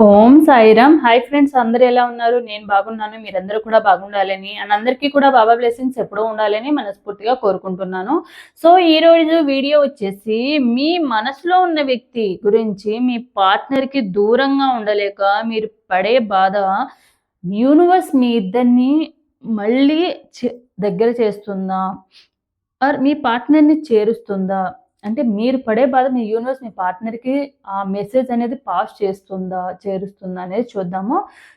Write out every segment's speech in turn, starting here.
ఓం Sairam. Hi friends అందరూ ఎలా ఉన్నారు? నేను బాగున్నాను మీరందరూ కూడా బాగుండాలని. అండ్ అందరికీ కూడా బాబా బ్లెస్సింగ్స్ ఎప్పుడూ ఉండాలని మనస్ఫూర్తిగా కోరుకుంటున్నాను. సో ఈ రోజు వీడియో వచ్చేసి మీ మనసులో ఉన్న వ్యక్తి గురించి మీ పార్ట్నర్కి దూరంగా ఉండలేక మీరు పడే బాధ యూనివర్స్ మీ ఇద్దరిని మళ్ళీ చే- దగ్గర చేస్తుందా? ఆర్ మీ పార్ట్నర్ని చేరుస్తుందా? అంటే మీరు పడే బాధ మీ యూనివర్స్ మీ పార్ట్నర్కి ఆ మెసేజ్ అనేది పాస్ చేస్తుందా చేరుస్తుందా అనేది చూద్దాము.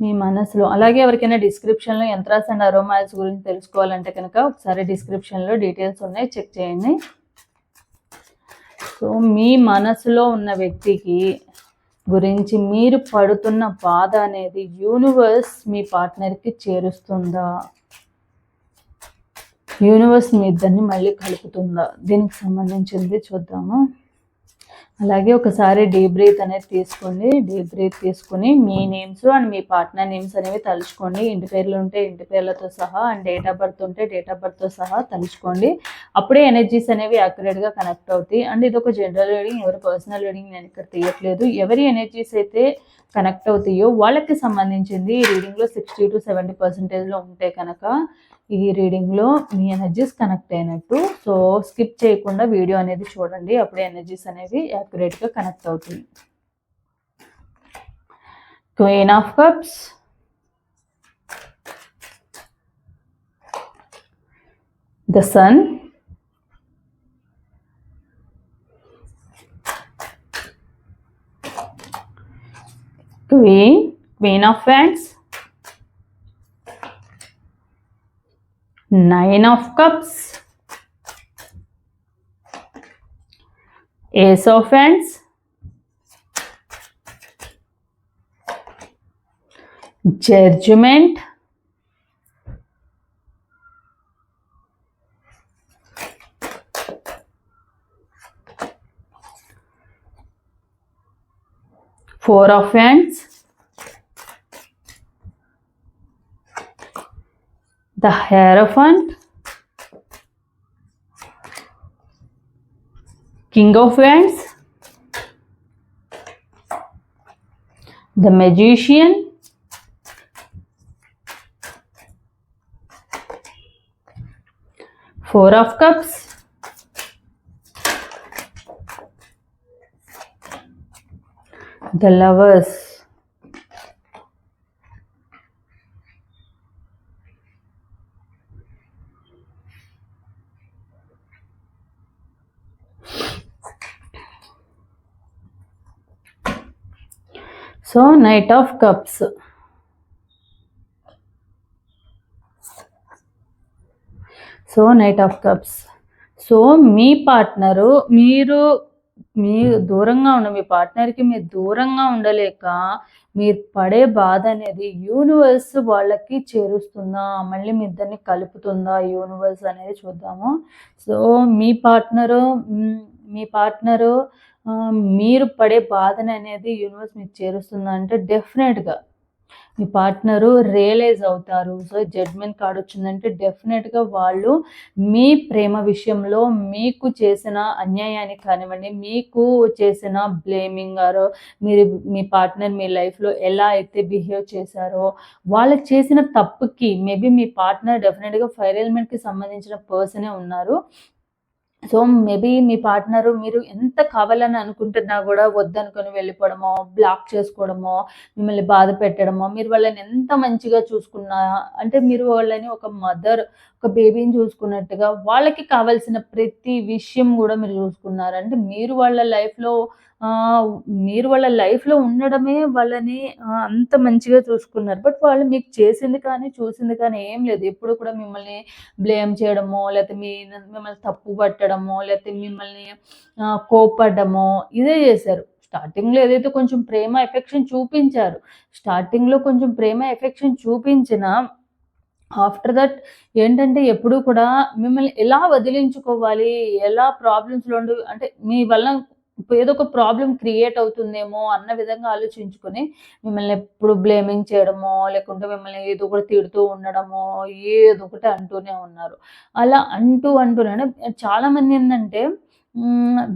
మీ మనసులో. అలాగే ఎవరికైనా డిస్క్రిప్షన్లో యంత్రాస్ అండ్ అరోమాయిల్స్ గురించి తెలుసుకోవాలంటే కనుక ఒకసారి డిస్క్రిప్షన్లో డీటెయిల్స్ ఉన్నాయి చెక్ చేయండి. సో మీ మనసులో ఉన్న వ్యక్తికి గురించి మీరు పడుతున్న బాధ అనేది యూనివర్స్ మీ పార్ట్నర్కి చేరుస్తుందా? యూనివర్స్ మీ ఇద్దరిని మళ్ళీ కలుపుతుందా? దీనికి సంబంధించింది చూద్దాము. అలాగే ఒకసారి డీప్ బ్రీత్ అనేది తీసుకోండి. డీప్ బ్రీత్ తీసుకుని మీ నేమ్స్ అండ్ మీ పార్ట్నర్ నేమ్స్ అనేవి తలుచుకోండి. ఇంటి పేర్లు ఉంటే ఇంటి పేర్లతో సహా అండ్ డేట్ ఆఫ్ బర్త్ ఉంటే డేట్ ఆఫ్ బర్త్తో సహా తలుచుకోండి. అప్పుడే ఎనర్జీస్ అనేవి యాక్యురేట్గా కనెక్ట్ అవుతాయి. అండ్ ఇది ఒక జనరల్ రీడింగ్ ఎవరి పర్సనల్ రీడింగ్ నేను ఇక్కడ తీయట్లేదు. ఎవరి ఎనర్జీస్ అయితే కనెక్ట్ అవుతాయో వాళ్ళకి సంబంధించింది ఈ రీడింగ్లో సిక్స్టీ టు సెవెంటీ పర్సెంటేజ్లో ఉంటే కనుక ఈ రీడింగ్లో మీ ఎనర్జీస్ కనెక్ట్ అయినట్టు. సో స్కిప్ చేయకుండా వీడియో అనేది చూడండి. అప్పుడే ఎనర్జీస్ అనేవి యాక్యురేట్గా కనెక్ట్ అవుతుంది queen of cups the sun queen queen of wands nine of cups. Ace of wands judgment. Four of wands the Hierophant, King of Wands, the Magician, Four of Cups, the Lovers. So knight of cups so knight of cups so me partner మీరు మీ దూరంగా ఉన్న మీ పార్ట్నర్కి మీరు దూరంగా ఉండలేక మీరు పడే బాధ అనేది యూనివర్స్ వాళ్ళకి చేరుస్తుందా? మళ్ళీ మీ ఇద్దరిని కలుపుతుందా? యూనివర్స్ అనేది చూద్దాము. సో మీ పార్ట్నరు మీ పార్ట్నరు మీరు పడే బాధన అనేది యూనివర్స్ మీకు చేరుస్తుంది అంటే డెఫినెట్గా మీ పార్ట్నరు రియలైజ్ అవుతారు. సో జడ్మెంట్ కార్డ్ వచ్చిందంటే డెఫినెట్గా వాళ్ళు మీ ప్రేమ విషయంలో మీకు చేసిన అన్యాయానికి కానివ్వండి మీకు చేసిన బ్లేమింగ్ ఆరో మీరు మీ పార్ట్నర్ మీ లైఫ్లో ఎలా అయితే బిహేవ్ చేశారో వాళ్ళకి చేసిన తప్పుకి మేబీ మీ పార్ట్నర్ డెఫినెట్గా ఫైర్ ఎలిమెంట్కి సంబంధించిన పర్సనే ఉన్నారు. సో మేబీ మీ పార్ట్నరు మీరు ఎంత కావాలని అనుకుంటున్నా కూడా వద్దనుకొని వెళ్ళిపోవడమో బ్లాక్ చేసుకోవడమో మిమ్మల్ని బాధ పెట్టడమో మీరు వాళ్ళని ఎంత మంచిగా చూసుకున్నా అంటే మీరు వాళ్ళని ఒక మదర్ ఒక బేబీని చూసుకున్నట్టుగా వాళ్ళకి కావాల్సిన ప్రతి విషయం కూడా మీరు చూసుకున్నారు. అంటే మీరు వాళ్ళ లైఫ్లో మీరు వాళ్ళ లైఫ్లో ఉండడమే వాళ్ళని అంత మంచిగా చూసుకున్నారు. బట్ వాళ్ళు మీకు చేసింది కానీ చూసింది కానీ ఏం లేదు. ఎప్పుడు కూడా మిమ్మల్ని బ్లేమ్ చేయడమో లేకపోతే మీ మిమ్మల్ని తప్పు పట్టడమో లేకపోతే మిమ్మల్ని ఆ, ఇదే చేశారు. స్టార్టింగ్‌లో ఏదైతే కొంచెం ప్రేమ, ఎఫెక్షన్ చూపించారు. స్టార్టింగ్‌లో కొంచెం ప్రేమ, ఎఫెక్షన్ చూపించినా ఆఫ్టర్ దట్ ఏంటంటే ఎప్పుడూ కూడా మిమ్మల్ని ఎలా వదిలించుకోవాలి, ఎలా ప్రాబ్లమ్స్‌లో ఉండి అంటే మీ వల్ల ఏదో ఒక ప్రాబ్లం క్రియేట్ అవుతుందేమో అన్న విధంగా ఆలోచించుకొని మిమ్మల్ని ఎప్పుడు బ్లేమింగ్ చేయడమో, లేకుంటే మిమ్మల్ని ఏదో ఒకటి తిడుతూ ఉండడమో, ఏదో ఒకటి అంటూనే ఉన్నారు. అలా అంటూ అంటూనే చాలామంది ఏంటంటే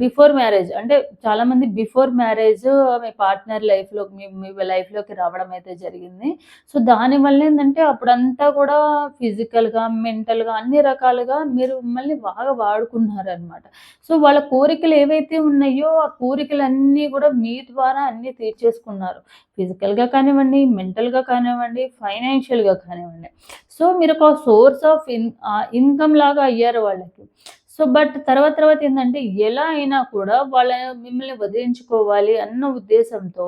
బిఫోర్ మ్యారేజ్ అంటే చాలామంది బిఫోర్ మ్యారేజ్ మీ పార్ట్నర్ లైఫ్‌లో మీ మీ లైఫ్‌లోకి రావడం అయితే జరిగింది. సో, దానివల్ల ఏంటంటే అప్పుడంతా కూడా ఫిజికల్‌గా, మెంటల్‌గా అన్ని రకాలుగా మీరు మిమ్మల్ని బాగా వాడుకున్నారనమాట. సో, వాళ్ళ కోరికలు ఏవైతే ఉన్నాయో ఆ కోరికలన్నీ కూడా మీ ద్వారా అన్నీ తీర్చేసుకున్నారు. ఫిజికల్‌గా కానివ్వండి, మెంటల్‌గా కానివ్వండి, ఫైనాన్షియల్‌గా కానివ్వండి. సో, మీరు ఒక సోర్స్ ఆఫ్ ఇన్ ఇన్‌కమ్ లాగా అయ్యారు వాళ్ళకి. సో, బట్ తర్వాత తర్వాత ఏంటంటే ఎలా అయినా కూడా వాళ్ళ మిమ్మల్ని వదిలించుకోవాలి అన్న ఉద్దేశంతో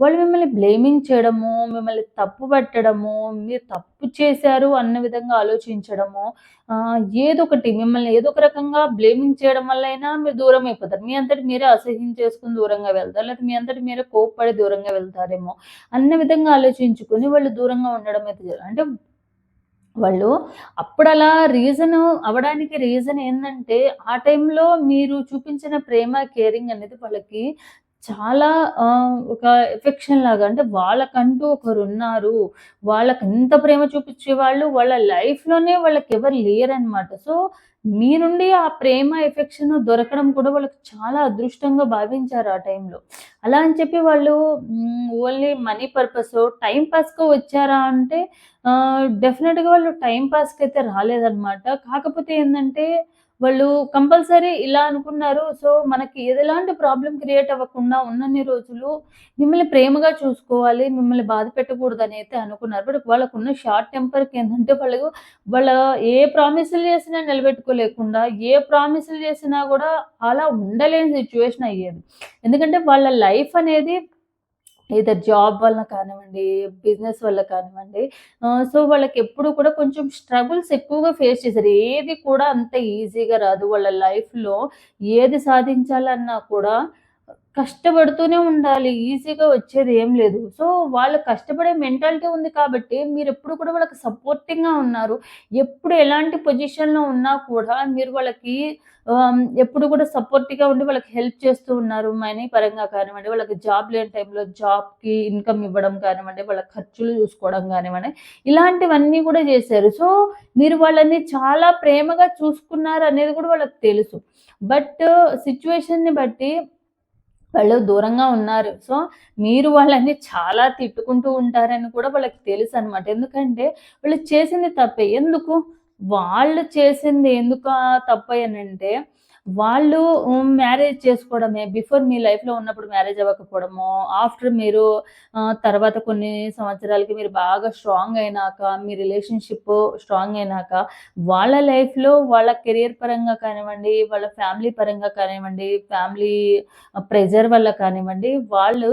వాళ్ళు మిమ్మల్ని బ్లేమింగ్ చేయడము, మిమ్మల్ని తప్పు పెట్టడము మీరు తప్పు చేశారు అన్న విధంగా ఆలోచించడము, ఏదో ఏదొకటి మిమ్మల్ని ఏదో ఒక రకంగా బ్లేమింగ్ చేయడం వల్ల అయినా మీరు దూరం అయిపోతారు. మీ అంతటి మీరే అసహ్యం చేసుకుని దూరంగా వెళ్తారు. లేకపోతే మీ అంతటి మీరే కోప్పడి దూరంగా వెళ్తారేమో అన్న విధంగా ఆలోచించుకొని వాళ్ళు దూరంగా ఉండడం అయితే అంటే వాళ్ళు అప్పుడలా రీజను అవ్వడానికి రీజన్ ఏంటంటే ఆ టైంలో మీరు చూపించిన ప్రేమ, కేరింగ్ అనేది వాళ్ళకి చాలా ఒక ఎఫెక్షన్ లాగా అంటే వాళ్ళకంటూ ఒకరు ఉన్నారు వాళ్ళకి ఎంత ప్రేమ చూపిచ్చేవాళ్ళు వాళ్ళ లైఫ్‌లోనే వాళ్ళకి ఎవరు లేరనమాట. సో, మీ నుండి ఆ ప్రేమ, ఎఫెక్షన్ దొరకడం కూడా వాళ్ళకి చాలా అదృష్టంగా భావించారు ఆ టైంలో. అలా అని చెప్పి వాళ్ళు ఓన్లీ మనీ పర్పస్ టైం పాస్గా వచ్చారా అంటే డెఫినెట్గా వాళ్ళు వాళ్ళు పాస్కి అయితే రాలేదనమాట. కాకపోతే ఏంటంటే వాళ్ళు కంపల్సరీ ఇలా అనుకున్నారు. సో, మనకి ఎలాంటి ప్రాబ్లం క్రియేట్ అవ్వకుండా ఉన్నన్ని రోజులు మిమ్మల్ని ప్రేమగా చూసుకోవాలి, మిమ్మల్ని బాధ పెట్టకూడదు అని అయితే అనుకున్నారు. బట్ వాళ్ళకున్న షార్ట్ టెంపర్‌కి ఏంటంటే వాళ్ళు వాళ్ళ ఏ ప్రామిసులు చేసినా నిలబెట్టుకోలేకుండా, ఏ ప్రామిసులు చేసినా కూడా అలా ఉండలేని సిచ్యువేషన్ అయ్యేది. ఎందుకంటే, వాళ్ళ లైఫ్ అనేది ఎయిదర్ జాబ్ వల్ల కానివ్వండి, బిజినెస్ వల్ల కానివ్వండి. సో వాళ్ళకి ఎప్పుడు కూడా కొంచెం స్ట్రగుల్స్ ఎక్కువగా ఫేస్ చేశారు. ఏది కూడా అంత ఈజీగా రాదు. వాళ్ళ లైఫ్‌లో ఏది సాధించాలన్నా కూడా కష్టపడుతూనే ఉండాలి. ఈజీగా వచ్చేది ఏం లేదు. సో, వాళ్ళు కష్టపడే మెంటాలిటీ ఉంది కాబట్టి మీరు ఎప్పుడు కూడా వాళ్ళకి సపోర్టింగ్‌గా ఉన్నారు. ఎప్పుడు ఎలాంటి పొజిషన్‌లో ఉన్నా కూడా మీరు వాళ్ళకి ఎప్పుడు కూడా సపోర్టివ్‌గా ఉండి వాళ్ళకి హెల్ప్ చేస్తూ ఉన్నారు. మనీ పరంగా కానివ్వండి, వాళ్ళకి జాబ్ లేని టైంలో జాబ్‌కి ఇన్‌కమ్ ఇవ్వడం కానివ్వండి, వాళ్ళ ఖర్చులు చూసుకోవడం కానివ్వండి, ఇలాంటివన్నీ కూడా చేశారు. సో, మీరు వాళ్ళని చాలా ప్రేమగా చూసుకున్నారు అనేది కూడా వాళ్ళకి తెలుసు. బట్ సిచ్యువేషన్ని బట్టి వాళ్ళు దూరంగా ఉన్నారు. సో, మీరు వాళ్ళని చాలా తిట్టుకుంటూ ఉంటారని కూడా వాళ్ళకి తెలుసు అనమాట ఎందుకంటే, వాళ్ళు చేసింది తప్పే. ఎందుకు? వాళ్ళు చేసింది ఎందుకు తప్ప అని అంటే వాళ్ళు మ్యారేజ్ చేసుకోవడమే బిఫోర్ మీ లైఫ్‌లో ఉన్నప్పుడు మ్యారేజ్ అవ్వకపోవడము ఆఫ్టర్ మీరు తర్వాత కొన్ని సంవత్సరాలకి మీరు బాగా స్ట్రాంగ్ అయినాక, మీ రిలేషన్‌షిప్ స్ట్రాంగ్ అయినాక, వాళ్ళ లైఫ్‌లో వాళ్ళ కెరియర్ పరంగా కానివ్వండి, వాళ్ళ ఫ్యామిలీ పరంగా కానివ్వండి, ఫ్యామిలీ ప్రెజర్ వల్ల కానివ్వండి, వాళ్ళు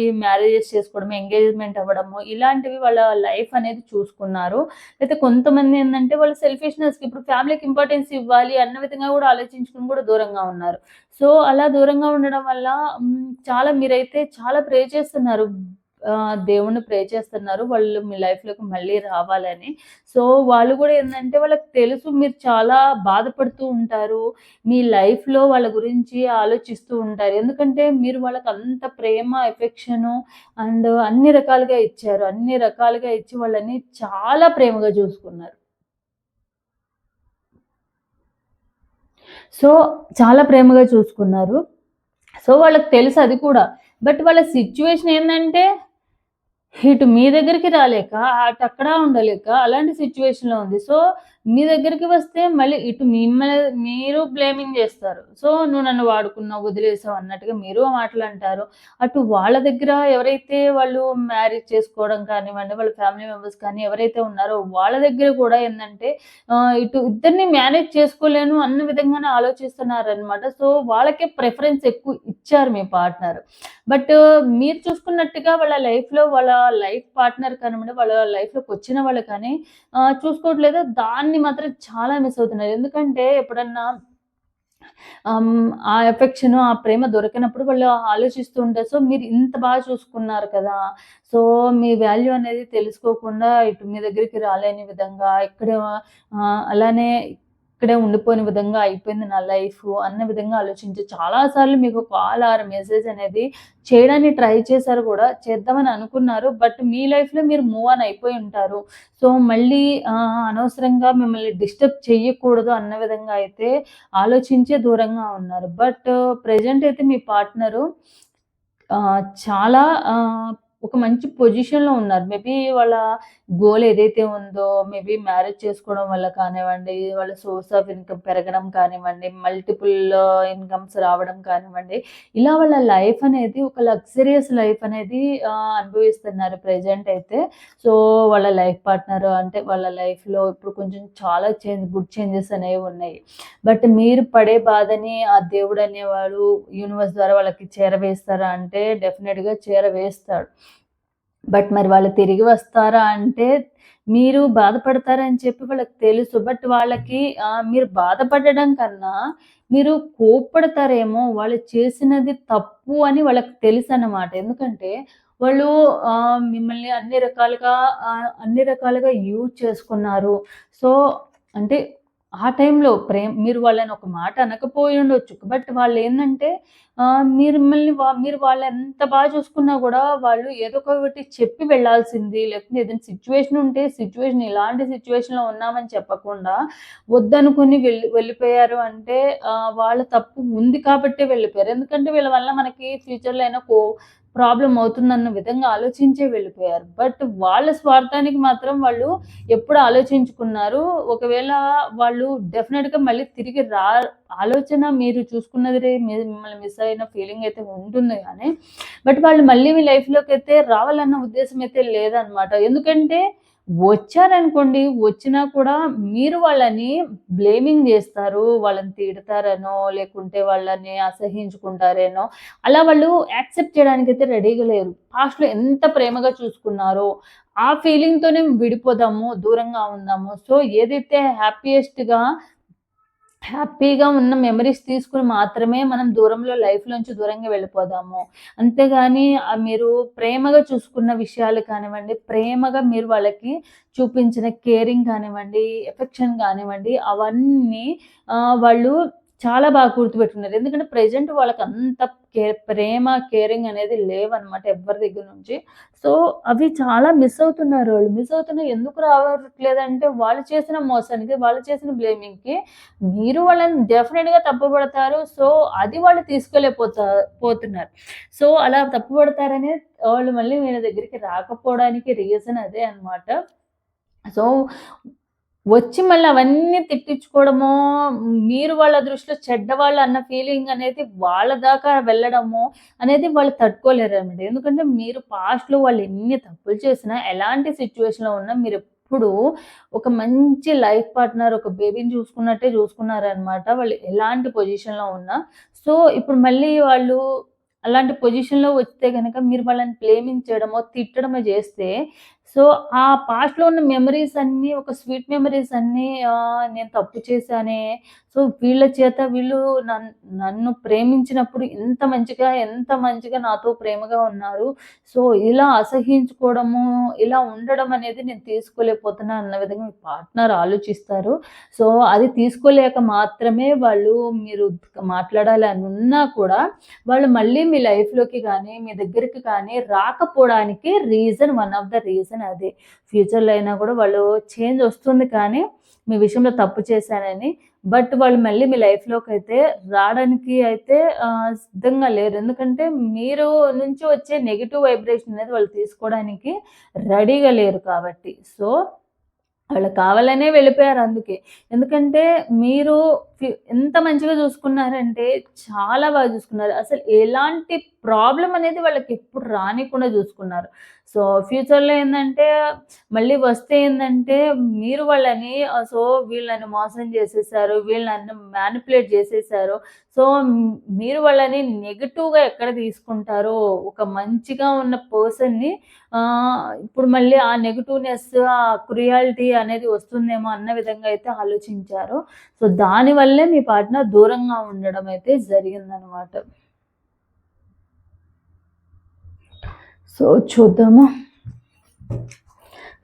ఈ మ్యారేజెస్ చేసుకోవడం, ఎంగేజ్‌మెంట్ అవ్వడము, ఇలాంటివి వాళ్ళ లైఫ్ అనేది చూసుకున్నారు. అయితే కొంతమంది ఏంటంటే వాళ్ళ సెల్ఫిష్‌నెస్‌కి ఇప్పుడు ఫ్యామిలీకి ఇంపార్టెన్స్ ఇవ్వాలి అన్న విధంగా కూడా ఆలోచించుకొని కూడా దూరంగా ఉన్నారు. సో, అలా దూరంగా ఉండడం వల్ల చాలా మీరైతే చాలా ప్రే చేస్తున్నారు. దేవుణ్ణి ప్రే చేస్తున్నారు. వాళ్ళు మీ లైఫ్‌లోకి మళ్ళీ రావాలని. సో, వాళ్ళు కూడా ఏంటంటే వాళ్ళకి తెలుసు మీరు చాలా బాధపడుతూ ఉంటారు. మీ లైఫ్‌లో వాళ్ళ గురించి ఆలోచిస్తూ ఉంటారు. ఎందుకంటే, మీరు వాళ్ళకి అంత ప్రేమ, ఎఫెక్షను అండ్ అన్ని రకాలుగా ఇచ్చారు. అన్ని రకాలుగా ఇచ్చి వాళ్ళని చాలా ప్రేమగా చూసుకున్నారు. సో, చాలా ప్రేమగా చూసుకున్నారు. సో, వాళ్ళకి తెలుసు అది కూడా. బట్ వాళ్ళ సిచ్యువేషన్ ఏంటంటే ఇటు మీ దగ్గరికి రాలేక, అటు అక్కడ ఉండలేక అలాంటి సిచ్యువేషన్లో ఉంది. సో, మీ దగ్గరికి వస్తే మళ్ళీ ఇటు మిమ్మల్ని మీరు బ్లేమింగ్ చేస్తారు. సో, "నువ్వు నన్ను వాడుకున్నావు, వదిలేసావు" అన్నట్టుగా మీరు మాటలు అంటారు అటు వాళ్ళ దగ్గర ఎవరైతే వాళ్ళు మ్యారేజ్ చేసుకోవడం కానివ్వండి, వాళ్ళ ఫ్యామిలీ మెంబర్స్ కానీ ఎవరైతే ఉన్నారో వాళ్ళ దగ్గర కూడా ఏంటంటే ఇటు ఇద్దరిని మేనేజ్ చేసుకోలేను అన్న విధంగానే ఆలోచిస్తున్నారనమాట. సో, వాళ్ళకే ప్రిఫరెన్స్ ఎక్కువ ఇచ్చారు మీ పార్ట్నర్. బట్ మీరు చూసుకున్నట్టుగా వాళ్ళ లైఫ్‌లో వాళ్ళ లైఫ్ పార్ట్నర్ కానివ్వండి, వాళ్ళ లైఫ్లోకి వచ్చిన వాళ్ళు కానీ చూసుకోవట్లేదు. దాన్ని మాత్రం చాలా మిస్ అవుతున్నారు. ఎందుకంటే ఎప్పుడన్నా ఆ ఎఫెక్షన్ ఆ ప్రేమ దొరికినప్పుడు వాళ్ళు ఆలోచిస్తూ ఉంటారు. సో, మీరు ఇంత బాగా చూసుకున్నారు కదా! సో, మీ వాల్యూ అనేది తెలుసుకోకుండా ఇటు మీ దగ్గరికి రాలేని విధంగా ఇక్కడ అలానే ఇక్కడే ఉండిపోయిన విధంగా అయిపోయింది నా లైఫ్ అన్న విధంగా ఆలోచించి చాలా సార్లు మీకు కాల్ ఆర్ మెసేజ్ అనేది చేయడానికి ట్రై చేశారు కూడా. చేద్దామని అనుకున్నారు. బట్ మీ లైఫ్‌లో మీరు మూవ్ ఆన్ అయిపోయి ఉంటారు. సో, మళ్ళీ అనవసరంగా మిమ్మల్ని డిస్టర్బ్ చేయకూడదు అన్న విధంగా అయితే ఆలోచించే దూరంగా ఉన్నారు. బట్ ప్రెజెంట్ అయితే మీ పార్ట్నరు చాలా ఒక మంచి పొజిషన్‌లో ఉన్నారు. మేబీ వాళ్ళ గోల్ ఏదైతే ఉందో మేబీ మ్యారేజ్ చేసుకోవడం వల్ల కానివ్వండి, వాళ్ళ సోర్స్ ఆఫ్ ఇన్‌కమ్ పెరగడం కానివ్వండి, మల్టిపుల్ ఇన్‌కమ్స్ uh, రావడం కానివ్వండి, ఇలా వాళ్ళ లైఫ్ అనేది ఒక లగ్జరియస్ లైఫ్ అనేది అనుభవిస్తున్నారు ప్రెజెంట్ అయితే. సో, వాళ్ళ లైఫ్ పార్ట్నర్ అంటే వాళ్ళ లైఫ్‌లో ఇప్పుడు కొంచెం చాలా చేంజ్ గుడ్ చేంజెస్ అనేవి ఉన్నాయి. బట్ మీరు పడే బాధని ఆ దేవుడు అనేవాడు యూనివర్స్ ద్వారా వాళ్ళకి చేరవేస్తారా అంటే డెఫినెట్గా చేరవేస్తాడు. బట్ మరి వాళ్ళు తిరిగి వస్తారా అంటే మీరు బాధపడతారని చెప్పి వాళ్ళకి తెలుసు. బట్ వాళ్ళకి మీరు బాధపడడం కన్నా మీరు కోప్పడతారేమో వాళ్ళు చేసినది తప్పు అని వాళ్ళకి తెలుసు అన్నమాట ఎందుకంటే వాళ్ళు మిమ్మల్ని అన్ని రకాలుగా అన్ని రకాలుగా యూజ్ చేసుకున్నారు. సో, అంటే ఆ టైంలో ప్రేమ మీరు వాళ్ళని ఒక మాట అనకపోయి ఉండొచ్చు. బట్ వాళ్ళు ఏంటంటే మీరు మిమ్మల్ని మీరు మీరు వాళ్ళెంత బాగా చూసుకున్నా కూడా వాళ్ళు ఏదో ఒకటి చెప్పి వెళ్ళాల్సింది. లేకపోతే ఏదైనా సిచ్యువేషన్ ఉంటే సిచ్యువేషన్ ఇలాంటి సిచ్యువేషన్లో ఉన్నామని చెప్పకుండా వద్దనుకుని వెళ్ళి వెళ్ళిపోయారు అంటే వాళ్ళ తప్పు ఉంది కాబట్టే వెళ్ళిపోయారు. ఎందుకంటే వీళ్ళ వల్ల మనకి ఫ్యూచర్‌లో అయినా కో ప్రాబ్లమ్ అవుతుందన్న విధంగా ఆలోచించే వెళ్ళిపోయారు. బట్ వాళ్ళ స్వార్థానికి మాత్రం వాళ్ళు ఎప్పుడు ఆలోచించుకున్నారు. ఒకవేళ వాళ్ళు డెఫినెట్గా మళ్ళీ తిరిగి రా ఆలోచన మీరు చూసుకున్నది మిమ్మల్ని మిస్ అయిన ఫీలింగ్ అయితే ఉంటుంది కానీ బట్ వాళ్ళు మళ్ళీ మీ లైఫ్లోకి అయితే రావాలన్న ఉద్దేశం అయితే లేదనమాట. ఎందుకంటే వచ్చారనుకోండి, వచ్చినా కూడా మీరు వాళ్ళని బ్లేమింగ్ చేస్తారు వాళ్ళని తిడతారనో, లేకుంటే వాళ్ళని అసహ్యించుకుంటారేనో, అలా వాళ్ళు యాక్సెప్ట్ చేయడానికి అయితే రెడీగా లేరు. పాస్ట్‌లో ఎంత ప్రేమగా చూసుకున్నారో, ఆ ఫీలింగ్‌తోనే విడిపోదాము, దూరంగా ఉందాము. సో, ఏదైతే హ్యాపీయెస్ట్‌గా హ్యాపీగా ఉన్న మెమరీస్ తీసుకుని మాత్రమే మనం దూరంలో లైఫ్‌లోంచి దూరంగా వెళ్ళిపోదాము. అంతేగాని మీరు ప్రేమగా చూసుకున్న విషయాలు కానివ్వండి, ప్రేమగా మీరు వాళ్ళకి చూపించిన కేరింగ్ కానివ్వండి, ఎఫెక్షన్ కానివ్వండి, అవన్నీ వాళ్ళు చాలా బాగా గుర్తుపెట్టుకున్నారు. ఎందుకంటే ప్రెజెంట్ అంత కే ప్రేమ, కేరింగ్ అనేది లేవన్నమాట ఎవరి దగ్గర నుంచి. సో, అవి చాలా మిస్ అవుతున్నారు వాళ్ళు. మిస్ అవుతున్నా ఎందుకు రావట్లేదంటే వాళ్ళు చేసిన మోసానికి, వాళ్ళు చేసిన బ్లేమింగ్‌కి మీరు వాళ్ళని డెఫినెట్గా తప్పుపడతారు. సో, అది వాళ్ళు తీసుకోలేకపోతా పోతున్నారు. సో, అలా తప్పుపడతారనే వాళ్ళు మళ్ళీ వీళ్ళ దగ్గరికి రాకపోవడానికి రీజన్ అదే అనమాట. సో, వచ్చి మళ్ళీ అవన్నీ తిట్టించుకోవడమో, మీరు వాళ్ళ దృష్టిలో చెడ్డవాళ్ళు అన్న ఫీలింగ్ అనేది వాళ్ళ దాకా వెళ్ళడము అనేది వాళ్ళు తట్టుకోలేరనమాట. ఎందుకంటే మీరు పాస్ట్‌లో వాళ్ళు ఎన్ని తప్పులు చేసినా, ఎలాంటి సిచ్యువేషన్లో ఉన్నా మీరెప్పుడు ఒక మంచి లైఫ్ పార్ట్నర్, ఒక బేబీని చూసుకున్నట్టే చూసుకున్నారనమాట. వాళ్ళు ఎలాంటి పొజిషన్‌లో ఉన్నా. సో, ఇప్పుడు మళ్ళీ వాళ్ళు అలాంటి పొజిషన్‌లో వస్తే కనుక మీరు వాళ్ళని బ్లేమింగ్ చేయడమో, తిట్టడమో చేస్తే సో, ఆ పాస్ట్‌లో ఉన్న మెమరీస్ అన్నీ ఒక స్వీట్ మెమరీస్ అన్నీ నేను తప్పు చేశానే, సో, వీళ్ళ చేత వీళ్ళు నన్ను నన్ను ప్రేమించినప్పుడు ఇంత మంచిగా, ఎంత మంచిగా నాతో ప్రేమగా ఉన్నారు. సో, ఇలా అసహ్యించుకోవడము, ఇలా ఉండడం అనేది నేను తీసుకోలేకపోతున్నా అన్న విధంగా మీ పార్ట్నర్ ఆలోచిస్తారు. సో, అది తీసుకోలేక మాత్రమే వాళ్ళు మీరు మాట్లాడాలి అని ఉన్నా కూడా వాళ్ళు మళ్ళీ మీ లైఫ్‌లోకి కానీ మీ దగ్గరికి కానీ రాకపోవడానికి reason one of the reason అది ఫ్యూచర్‌లో అయినా కూడా వాళ్ళు చేంజ్ వస్తుంది కానీ, మీ విషయంలో తప్పు చేశానని. బట్ వాళ్ళు మళ్ళీ మీ లైఫ్లోకి అయితే రావడానికి అయితే సిద్ధంగా లేరు. ఎందుకంటే మీరు నుంచి వచ్చే నెగిటివ్ వైబ్రేషన్ అనేది వాళ్ళు తీసుకోవడానికి రెడీగా లేరు కాబట్టి. సో, వాళ్ళు కావాలనే వెళ్ళిపోయారు అందుకే. ఎందుకంటే మీరు ఎంత మంచిగా చూసుకున్నారంటే చాలా బాగా చూసుకున్నారు. అసలు ఎలాంటి ప్రాబ్లమ్ అనేది వాళ్ళకి ఎప్పుడు రానికుండా చూసుకున్నారు. సో, ఫ్యూచర్‌లో ఏంటంటే మళ్ళీ వస్తే ఏంటంటే మీరు వాళ్ళని సో, వీళ్ళని మోసం చేసేసారు, వీళ్ళని మ్యానిపులేట్ చేసేసారు. సో, మీరు వాళ్ళని నెగిటివ్గా ఎక్కడ తీసుకుంటారో, ఒక మంచిగా ఉన్న పర్సన్‌ని ఇప్పుడు మళ్ళీ ఆ నెగిటివ్నెస్ ఆ క్రియాలిటీ అనేది వస్తుందేమో అన్న విధంగా అయితే ఆలోచించారు. సో, దానివల్ల వల్లే మీ పార్ట్నర్ దూరంగా ఉండడం అయితే జరిగిందనమాట సో చూద్దాము.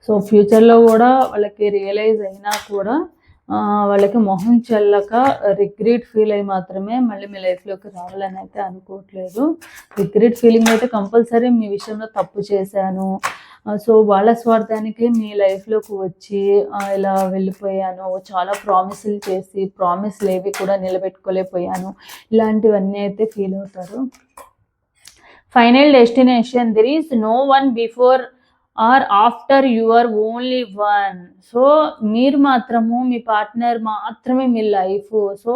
సో ఫ్యూచర్లో కూడా వాళ్ళకి రియలైజ్ అయినా కూడా వాళ్ళకి మొహం చెల్లక రిగ్రెట్ ఫీల్ అయ్యి మాత్రమే మళ్ళీ మీ లైఫ్లోకి రావాలని అయితే అనుకోవట్లేదు. రిగ్రెట్ ఫీలింగ్ అయితే కంపల్సరీ మీ విషయంలో తప్పు చేశాను. సో వాళ్ళ స్వార్థానికి మీ లైఫ్లోకి వచ్చి ఇలా వెళ్ళిపోయాను. చాలా ప్రామిసులు చేసి ప్రామిస్లు ఏవి కూడా నిలబెట్టుకోలేకపోయాను. ఇలాంటివన్నీ అయితే ఫీల్ అవుతారు. Final destination there is no one before or after your only one. So మీరు మాత్రము మీ పార్ట్నర్ మాత్రమే మీ లైఫ్. సో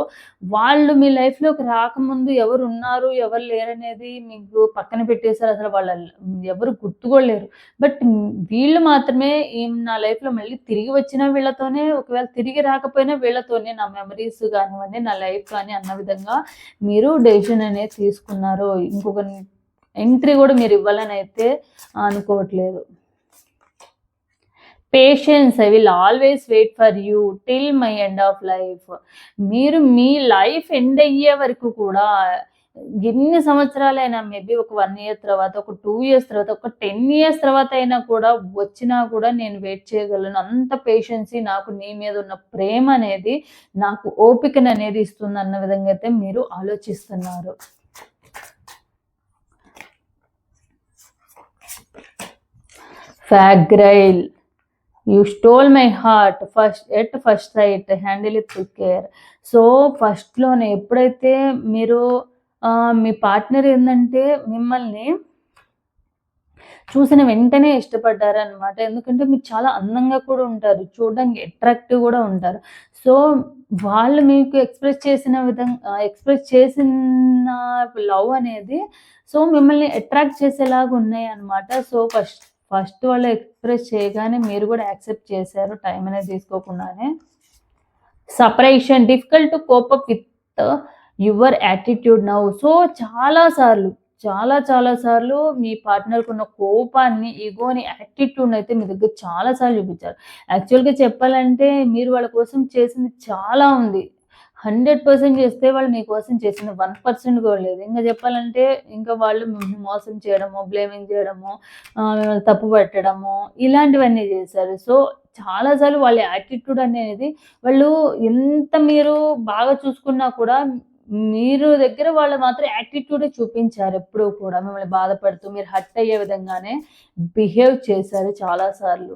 వాళ్ళు మీ లైఫ్లోకి రాకముందు ఎవరు ఉన్నారు ఎవరు లేరనేది మీకు పక్కన పెట్టేశారు. అసలు వాళ్ళ ఎవరు గుర్తుకోలేరు. బట్ వీళ్ళు మాత్రమే నా లైఫ్లో మళ్ళీ తిరిగి వచ్చిన వీళ్ళతోనే ఒకవేళ తిరిగి రాకపోయినా వీళ్ళతోనే నా మెమరీస్ కానివ్వండి నా లైఫ్ కానీ అన్న విధంగా మీరు డెసిషన్ అనేది తీసుకున్నారు. ఇంకొక ఎంట్రీ కూడా మీరు ఇవ్వాలని అయితే అనుకోవట్లేదు. Patience I will always wait for you till my end of life మీరు మీ లైఫ్ ఎండ్ అయ్యే వరకు కూడా ఎన్ని సంవత్సరాలైనా మేబీ ఒక వన్ ఇయర్ తర్వాత ఒక టూ ఇయర్స్ తర్వాత ఒక టెన్ ఇయర్స్ తర్వాత అయినా కూడా వచ్చినా కూడా నేను వెయిట్ చేయగలను. అంత పేషెన్సీ నాకు నీ మీద ఉన్న ప్రేమ అనేది నాకు ఓపికను అనేది ఇస్తుంది అన్న విధంగా అయితే మీరు ఆలోచిస్తున్నారు. Fragile you stole my heart first at first sight handle it with care so ఫస్ట్లోనే ఎప్పుడైతే మీరు మీ పార్ట్నర్ ఏంటంటే మిమ్మల్ని చూసిన వెంటనే ఇష్టపడ్డారనమాట ఎందుకంటే మీరు చాలా అందంగా కూడా ఉంటారు. చూడడానికి అట్రాక్టివ్ కూడా ఉంటారు. సో వాళ్ళు మీకు ఎక్స్ప్రెస్ చేసిన విధంగా ఎక్స్ప్రెస్ చేసిన లవ్ అనేది సో మిమ్మల్ని అట్రాక్ట్ చేసేలాగా ఉన్నాయి అనమాట సో ఫస్ట్ ఫస్ట్ వాళ్ళు ఎక్స్ప్రెస్ చేయగానే మీరు కూడా యాక్సెప్ట్ చేశారు టైం అనేది తీసుకోకుండానే. Separation difficult to cope up with your attitude now so చాలా సార్లు చాలా చాలా సార్లు మీ పార్ట్నర్కి ఉన్న కోపాన్ని ఈగోని యాటిట్యూడ్ని అయితే మీ దగ్గర చాలా సార్లు చూపించారు. యాక్చువల్గా చెప్పాలంటే మీరు వాళ్ళ కోసం చేసింది చాలా ఉంది. హండ్రెడ్ పర్సెంట్ చేస్తే వాళ్ళు మీకోసం చేసింది వన్ పర్సెంట్ కూడా లేదు. ఇంకా చెప్పాలంటే ఇంకా వాళ్ళు మిమ్మల్ని మోసం చేయడము బ్లేమింగ్ చేయడము మిమ్మల్ని తప్పు పెట్టడము ఇలాంటివన్నీ చేశారు. సో చాలాసార్లు వాళ్ళ యాటిట్యూడ్ అనేది వాళ్ళు ఎంత మీరు బాగా చూసుకున్నా కూడా మీరు దగ్గర వాళ్ళు మాత్రం యాటిట్యూడే చూపించారు ఎప్పుడూ కూడా. మిమ్మల్ని బాధపడుతూ మీరు హట్ అయ్యే విధంగానే బిహేవ్ చేశారు చాలాసార్లు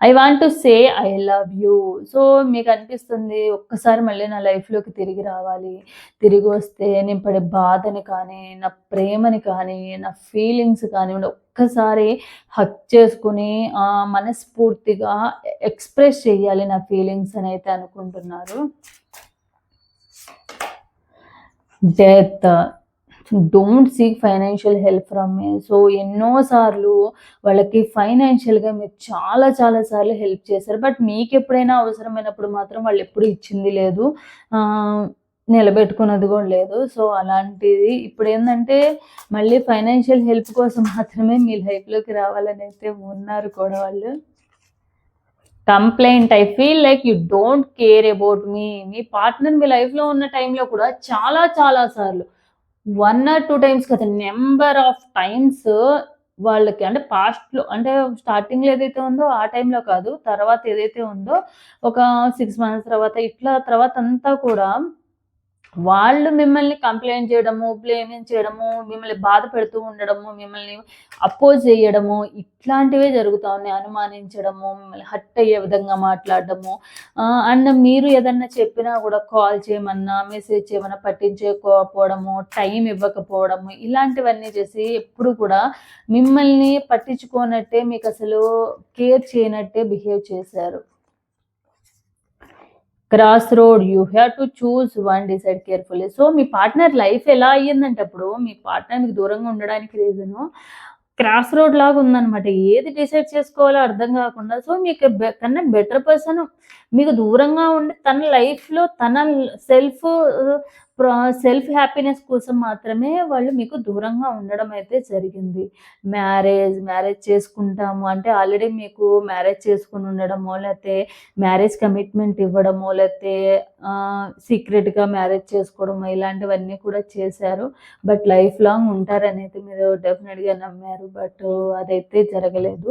I want to say I love you so మీకు అనిపిస్తుంది ఒక్కసారి మళ్ళీ నా లైఫ్లోకి తిరిగి రావాలి. తిరిగి వస్తే నేను పడే బాధని కానీ నా ప్రేమని కానీ నా ఫీలింగ్స్ కానివ్వండి ఒక్కసారి హక్ చేసుకుని ఆ, మనస్ఫూర్తిగా ఎక్స్ప్రెస్ చేయాలి నా ఫీలింగ్స్ అని అయితే అనుకుంటున్నారు. Death don't seek financial help from me so ఎన్నోసార్లు వాళ్ళకి ఫైనాన్షియల్గా మీరు చాలా చాలా సార్లు హెల్ప్ చేశారు. బట్ మీకు ఎప్పుడైనా అవసరమైనప్పుడు మాత్రం వాళ్ళు ఎప్పుడు ఇచ్చింది లేదు. నిలబెట్టుకున్నది కూడా లేదు. సో అలాంటిది ఇప్పుడు ఏంటంటే మళ్ళీ ఫైనాన్షియల్ హెల్ప్ కోసం మాత్రమే మీ లైఫ్లోకి రావాలని అయితే ఉన్నారు కూడా వాళ్ళు. Complaint I feel like you don't care about మీ మీ పార్ట్నర్ మీ లైఫ్లో ఉన్న టైంలో కూడా చాలా చాలా సార్లు వన్ ఆర్ టూ టైమ్స్ కదా. నెంబర్ ఆఫ్ టైమ్స్ వాళ్ళకి అంటే పాస్ట్లో అంటే స్టార్టింగ్లో ఏదైతే ఉందో ఆ టైంలో కాదు తర్వాత ఏదైతే ఉందో ఒక సిక్స్ మంత్స్ తర్వాత ఇట్లా తర్వాత అంతా కూడా వాళ్ళు మిమ్మల్ని కంప్లైంట్ చేయడము బ్లేమింగ్ చేయడము మిమ్మల్ని బాధ పెడుతూ ఉండడము మిమ్మల్ని అపోజ్ చేయడము ఇట్లాంటివే జరుగుతూ ఉన్నాయి. అనుమానించడము మిమ్మల్ని హట్ అయ్యే విధంగా మాట్లాడడము. అండ్ మీరు ఏదన్నా చెప్పినా కూడా కాల్ చేయమన్నా మెసేజ్ చేయమన్నా పట్టించకపోవడము టైం ఇవ్వకపోవడము ఇలాంటివన్నీ చేసి ఎప్పుడు కూడా మిమ్మల్ని పట్టించుకోనట్టే మీకు అసలు కేర్ చేయనట్టే బిహేవ్ చేశారు. Cross road you have to choose one decide carefully so me partner life ఎలా అయ్యిందంటే అప్పుడు మీ పార్ట్నర్ మీకు దూరంగా ఉండడానికి రీజను క్రాస్ రోడ్ లాగా ఉందన్నమాట. ఏది డిసైడ్ చేసుకోవాలో అర్థం కాకుండా సో మీకు కన్నా బెటర్ పర్సన్ మీకు దూరంగా ఉండి తన లైఫ్లో తన సెల్ఫ్ సెల్ఫ్ హ్యాపీనెస్ కోసం మాత్రమే వాళ్ళు మీకు దూరంగా ఉండడం అయితే జరిగింది. మ్యారేజ్ మ్యారేజ్ చేసుకుంటాము. అంటే ఆల్రెడీ మీకు మ్యారేజ్ చేసుకుని ఉండడమో లేకపోతే మ్యారేజ్ కమిట్మెంట్ ఇవ్వడమో లేకపోతే సీక్రెట్గా మ్యారేజ్ చేసుకోవడమో ఇలాంటివన్నీ కూడా చేశారు. బట్ లైఫ్ లాంగ్ ఉంటారని అయితే మీరు డెఫినెట్గా నమ్మారు. బట్ అదైతే జరగలేదు.